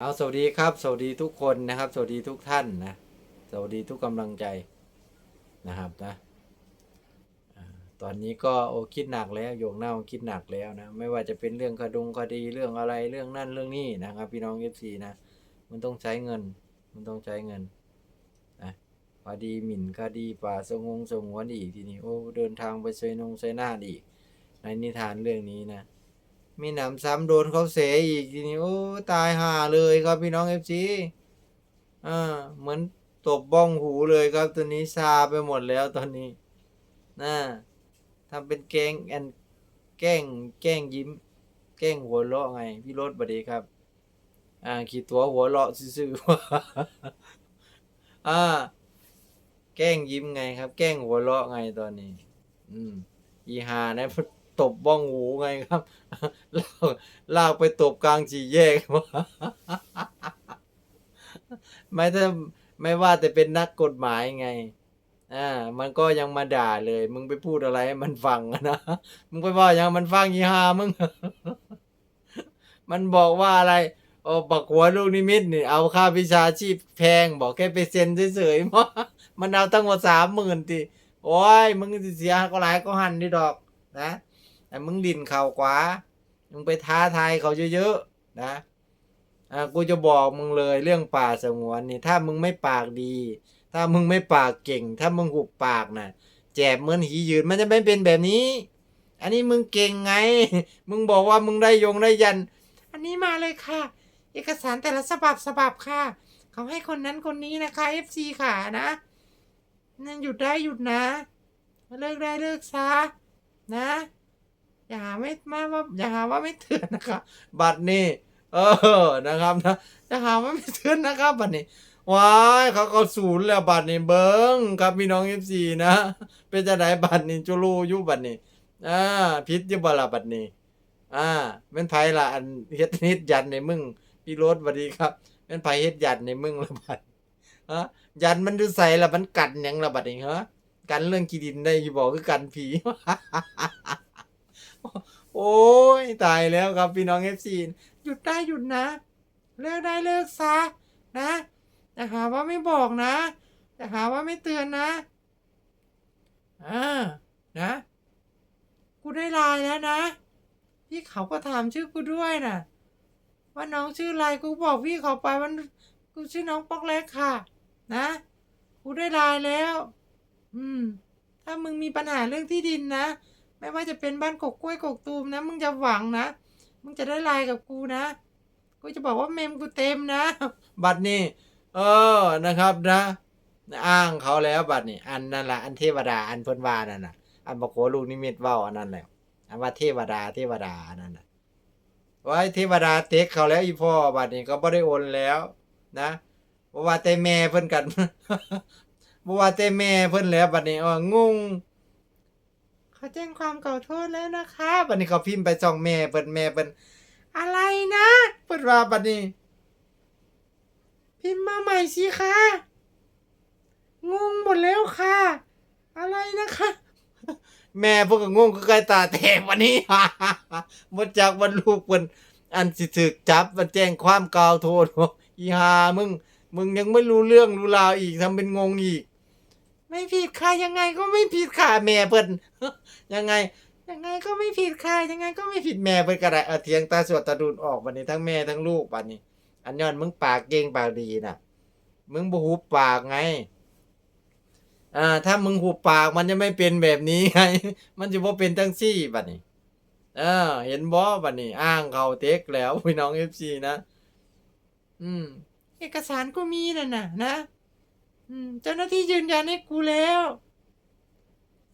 เอาสวัสดีครับ สวัสดีทุกคนนะครับ สวัสดีทุกท่านนะ สวัสดีทุกกำลังใจนะครับนะตอนนี้ก็โอ้คิดหนักแล้วโยงเน่าคิดหนักแล้วนะ ไม่ว่าจะเป็นเรื่องคดงคดีเรื่องอะไรเรื่องนั่นเรื่องนี้นะครับ พี่น้องเอฟซีนะ มันต้องใช้เงิน มันต้องใช้เงินนะคดีหมิ่นคดีป่าสงงสงวนอีกทีนี้โอ้เดินทางไปเซนงเซยนาอีก ในนิทานเรื่องนี้นะ มีหนำซ้ำโดนเขาเสยอีกทีนี้โอ้ตายห่าเลยครับพี่น้องเอฟซีอ่าเหมือนตบบ้องหูเลยครับตัวนี้ซาไปหมดแล้วตอนนี้นะทำเป็นแกล้งแอนแกล้งแกล้งยิ้ม แกล้งหัวเราะไง พี่รถบดีครับ อ่าขีดตัวหัวเราะซื่อๆว่าอ่า แกล้งยิ้มไงครับ แกล้งหัวเราะไงตอนนี้ อืมอีหานะ ตบบ้องหูไงครับ ลากลากไปตบกลางสี่แยกว่าไม่ถ้าไม่ว่าแต่เป็นนักกฎหมายไง อ่า มันก็ยังมาด่าเลย มึงไปพูดอะไรให้มันฟังนะ มึงไปว่าอย่างมันฟังอีหามึง มันบอกว่าอะไรโอ้ปักหัวลูกนิมิตนี่เอาค่าวิชาชีพแพง บอกแค่ไปเซ็นเฉยๆว่ามันเอาตั้งกว่าสามหมื่นทีโอ้ย มึงเสียก็หลายก็หันดิดอก นะ แต่มึงดินเข่ากว่ามึงไปท้าทายเขาเยอะๆนะอ่ากูจะบอกมึงเลยเรื่องป่าสงวนนี่ถ้ามึงไม่ปากดี ถ้ามึงไม่ปากเก่ง ถ้ามึงหุบปากนะ่ะแจบเหมือนหียืนมันจะไม่เป็นแบบนี้ อันนี้มึงเก่งไง มึงบอกว่ามึงได้ยงได้ยัน อันนี้มาเลยค่ะ เอกสารแต่ละฉบับฉบับค่ะ เขาให้คนนั้นคนนี้นะคะ FC ค่ะนะนั่นหยุดได้หยุดนะ เลิกได้เลิกซะนะ อย่าหาไม่มาว่าอย่าหาว่าไม่เตือนนะครับ บัตรนี่เออนะครับนะอย่าหาว่าไม่เตือนนะครับ บัตรนี้ว้ายเขาก็ศูนย์แล้วบัตรนี่เบิ้งครับพี่น้องเอฟซีนะ เป็นจะไหนบัตรนี่จุลูยุบัตรนี่อ่าพิษยุบลาบัตรนี่อ่าเป็นไผล่ะอันเฮ็ดนิดยันในมึงพี่รถสวัสดีครับเป็นไผเฮ็ดยันในมึงละบัตรฮะยันมันดูใส่ละมันกัดยังละบัตรนี่ฮะกันเรื่องกีดินได้อยู่บอกคือกันผี โอ้ยตายแล้วครับพี่น้องเอฟซีหยุดได้หยุดนะ เลิกได้เลิกซะนะแต่หาว่าไม่บอกนะแต่หาว่าไม่เตือนนะอ่านะกูได้ไลน์แล้วนะพี่เขาก็ถามชื่อกูด้วยนะว่าน้องชื่ออะไรกูบอกพี่เขาไปว่ากูชื่อน้องป๊อกเล็กค่ะ นะกูได้ไลน์แล้ว อืม ถ้ามึงมีปัญหาเรื่องที่ดินนะ ไม่ว่าจะเป็นบ้านกกกล้วยกกตูมนะ มึงจะหวังนะ มึงจะได้ไลน์กับกูนะ กูจะบอกว่าเมมกูเต็มนะ บัตรนี่ เออ นะครับนะ อ้างเขาแล้วบัตรนี่ อันนั่นแหละ อันเทวดา อันเพิ่นวานั่นน่ะ อันบอกโหลูกนิมิตว้าอันนั้นแหละ อันว่าเทวดา เทวดาอันนั้นน่ะไว้เทวดาเต็กเขาแล้วอีพ่อบัตรนี่ก็บ่ได้โอนแล้วนะบ่ว่าแต่แม่เพิ่นกันบ่ว่าแต่แม่เพิ่นแล้วบัดนี้เอองง แจ้งความเก่าโทษแล้วนะคะบัดนี้เขาพิมพ์ไปจองแม่เปิดแม่เปิดอะไรนะเปิดว่าบัดนี้ พิมพ์มาใหม่สิคะงงหมดแล้วค่ะ อะไรนะคะ แม่พวกก็งงก็ใกลตาแตกวันนี้หมดจากวันลูกเพิ่นอันสิถึกจับมันแจ้งความกล่าวโทษอกอีหามึง มึงยังไม่รู้เรื่องรู้ราวอีกทำเป็นงงอีก ไม่ผิดค่ะยังไงก็ไม่ผิดค่ะแม่เพิ่นยังไง ยังไงก็ไม่ผิดค่ะยังไงก็ไม่ผิดแม่เพิ่นก็ได้เอาเถียงตาสวดตาดูนออกบัดนี้ทั้งแม่ทั้งลูกบัดนี้ อันย้อนมึงปากเก่งปากดีน่ะ มึงบ่หุบปากไงอ่าถ้ามึงหุบปากมันจะไม่เป็นแบบนี้ไง มันจะบ่เป็นทั้งซี่บัดนี้เออ เห็นบ่บัดนี้ อ้างเขาเต็กแล้วพี่น้อง FC นะอืม เอกสารก็มีน่ะนะนะ เจ้าหน้าที่ยืนยันให้กูแล้ว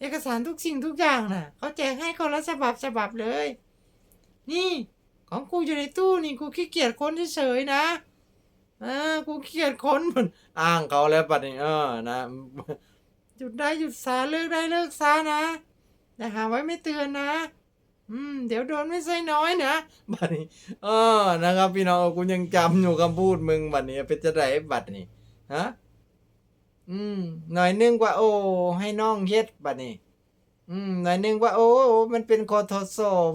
เอกสารทุกสิ่งทุกอย่างน่ะเขาแจกให้คนละฉบับฉบับเลย นี่ ของกูอยู่ในตู้นี่กูขี้เกียจค้นเฉยๆนะเออกูขี้เกียจค้นมันอ้างเขาแล้วปัดนี้เออนะหยุดได้หยุดซาเลิกได้เลิกซานะแต่หาไว้ไม่เตือนนะ อืม เดี๋ยวโดนไม่ใช่น้อยนะบัดนี้ เออนะครับ พี่น้องกูยังจำอยู่คำพูดมึงบัดนี้เป็นจะไรบัดนี้ฮะ อืมหน่อยนึงว่า โอ้ ให้น้องเฮ็ดบัดนี้ อืมหน่อยนึงว่า โอ้ มันเป็นคอทอสอบ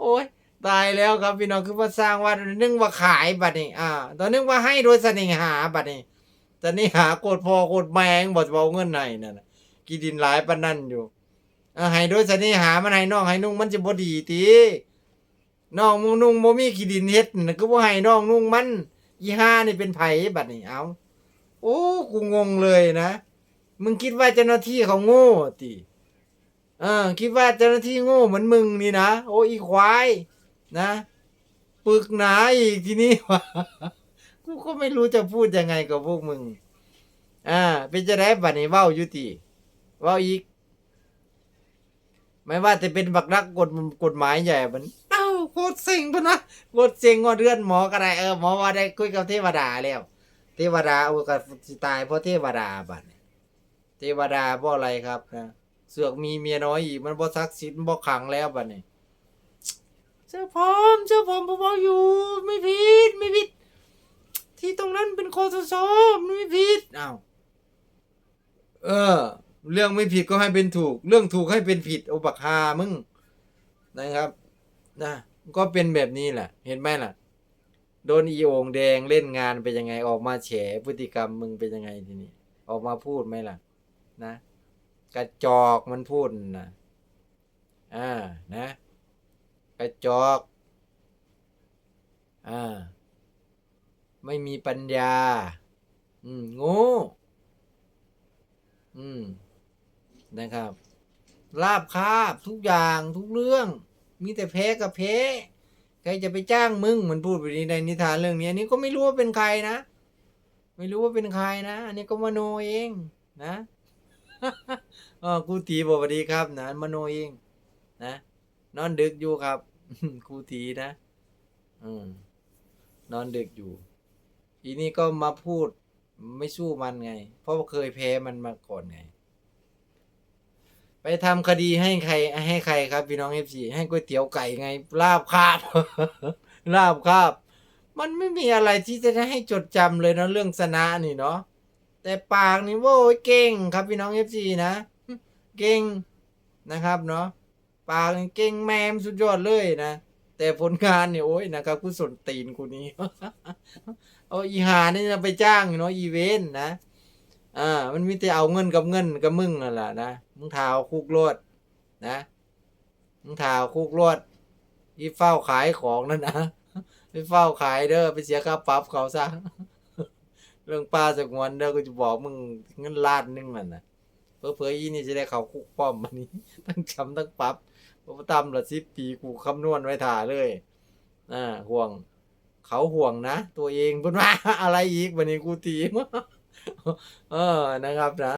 โอ้ยตายแล้วครับพี่น้องคือว่าสร้างว่านึกว่าขายบัดนี้ อ่า ตอนนึกว่าให้โดยสน่หาบัดนี้เสน่หาโกดพอโกดแมงบ่จะเอาเงินไหนนั่นกีดินหลายปานนั้นอยู่อ่าให้โดยสน่หามันให้น้องให้นุ่งมันจะบ่ดีติน้องมึงนุ่งบ่มีขี้ดินเฮ็ดน่ะก็บ่ให้น้องนุ่งมัน อีห่านี่เป็นไผ่บัดนี้เอาโอ้กูงงเลยนะมึงคิดว่าเจ้าหน้าที่เขาโง่ติเออ คิดว่าเจ้าหน้าที่โง่เหมือนมึงนี่นะโอ้อีควายนะปึกหนาอีกทีนี้วะกูก็ไม่รู้จะพูดยังไงกับพวกมึงอ่าเป็นจะได้บัดนี้เว้ายู่ติเว้าอีก ไม่ว่าจะเป็นบักนักกฎกฎหมายใหญ่มันเอ้าโคตรเซ็งพุ่นนะโคตรเซ็งงอเดือนหมอก็ได้เออหมอว่าได้คุยกับเทวดาแล้วเทวดาโอ้ก็สิตายเพราะเทวดาบัดนี้เทวดาเพราะอะไรครับนะเสือกมีเมียน้อยอีกมันบ่ซักซิดบ่ขังแล้วบัดนี้เจ้าผมเจ้าผมผมบอกอยู่ไม่ผิดไม่ผิด ที่ตรงนั้นเป็นคอสชมันไม่ผิดอ้าวเออ เรื่องไม่ผิดก็ให้เป็นถูก เรื่องถูกให้เป็นผิดโอบักฮามึงนะครับ นะ ก็เป็นแบบนี้แหละ เห็นไหมล่ะ โดนอีโองแดงเล่นงานเป็นยังไงออกมาแฉพฤติกรรมมึงเป็นยังไงทีนี้ออกมาพูดไหมล่ะ นะกระจอกมันพูดนะอ่านะกระจอกอ่าไม่มีปัญญา อืมโง่อืมนะครับ ลาบคาบทุกอย่างทุกเรื่อง มีแต่แพ้กับแพ้ใครจะไปจ้างมึงมันพูดไปนี้ในนิทานเรื่องนี้อันนี้ก็ไม่รู้ว่าเป็นใครนะ ไม่รู้ว่าเป็นใครนะ อันนี้ก็มโนเองนะอ๋อกูตีบอกสวัสดีครับนะมโนเองนะนอนดึกอยู่ครับครูตีนะอืมนอนดึกอยู่ อีนี่ก็มาพูดไม่สู้มันไง เพราะเคยแพ้มันมาก่อนไง ไปทำคดีให้ใครให้ใครครับพี่น้องเอฟซีให้ก๋วยเตี๋ยวไก่ไงลาบคาบ ลาบคาบ มันไม่มีอะไรที่จะให้จดจำเลยเนาะเรื่องสนะนี่เนาะแต่ปากนี่โว้ยเก่งครับพี่น้องเอฟซีนะเก่งนะครับเนาะปากนี่เก่งแมมสุดยอดเลยนะแต่ผลงานเนี่ยโอ้ยนะครับกูสนตีนกูนี้ เอาอีหานี่จะไปจ้างเนาะอีเวนต์นะ อ่ามันมีแต่เอาเงินกับเงินกับมึงนั่นแหละนะมึงทาวคุกโลดนะมึงทาวคุกโลดอีเฝ้าขายของนั่นนะไปเฝ้าขายเด้อไปเสียค่าปรับเขาซะเรื่องป้าสกวนเด้อกูจะบอกมึงเงินล้านนึงนั่นนะเพื่อเผยๆอีนี่จะได้เขาคุกป้อมมันนี้ทั้งจำทั้งปรับเพราะว่าตำละสิบปีกูคำนวณไว้ถ่าเลยอ่าห่วง เขาห่วงนะ ตัวเองเพิ่นว่าอะไรอีกวันนี้กูตีม เออนะครับนะ